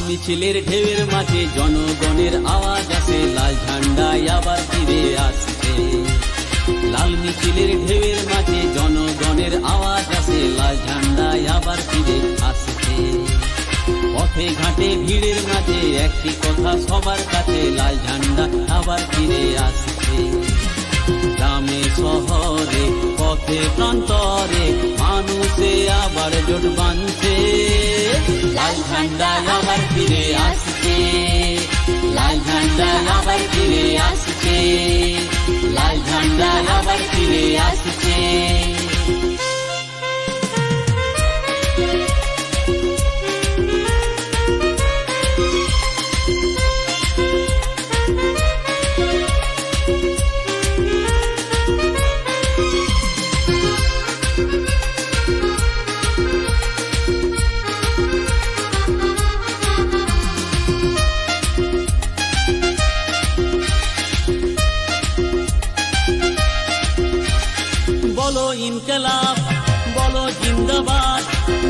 মিছিলের ঢেউয়ের মাঝে জনগণের আওয়াজ আছে লাল ঝান্ডায় আবার ফিরে আসছে। লাল মিছিলের ঢেউয়ের মাঝে জনগণের আওয়াজ আছে লাল ঝান্ডায় আবার ফিরে আসছে। পথে ঘাটে ভিড়ের মাঝে একটি কথা সবার কাছে, লাল ঝান্ডা আবার ফিরে আসছে। গ্রামে, শহরে, পথে, প্রান্তরে মানুষে আবার জোট বাঁধছে। লাল ঝান্ডা আবার ফিরে ইনকলাব বলো জিন্দাবাদ,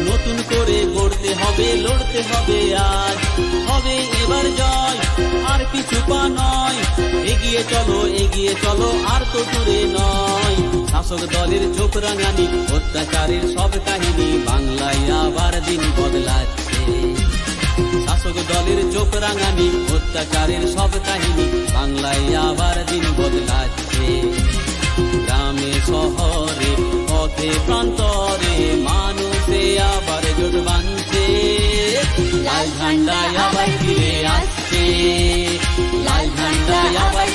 নতুন করে গড়তে হবে, লড়তে হবে আজ। হবে এবার জয়, আর পিছু পা নয়। এগিয়ে চলো এগিয়ে চলো, আর তো দূরে নয়। শাসক দলের চোখ রাঙানি, অত্যাচারের সব কাহিনী বাংলায় আবার দিন বদলাচ্ছে। শাসক দলের চোখ রাঙানি, অত্যাচারের সব কাহিনী বাংলায় আবার দিন বদলাচ্ছে। গ্রামে, শহরে পথে প্রান্তরে মানুষে আবার জোট বাঁধছে। লাল ঝান্ডায় আবার ফিরে আসছে। লাল ঝান্ডায় আবার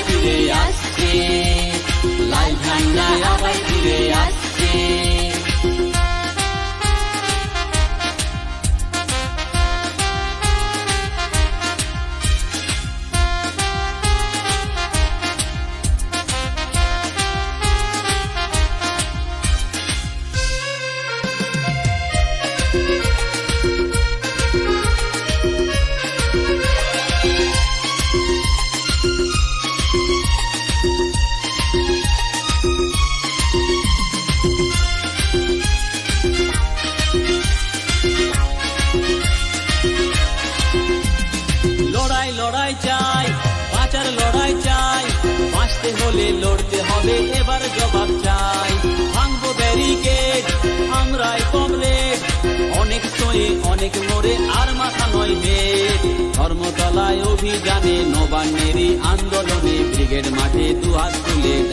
হলে লড়তে হবে, এবার জবাব চাই। ভাঙবো ব্যারিকেড আমরাই কমরেড অনেক সয়ে অনেক মোড়ে আর মাথা নয় মেট ধর্মতলায় অভিযানে নবান্নেরই আন্দোলনে ব্রিগেড মাঠে দুহাত তুলে ডাক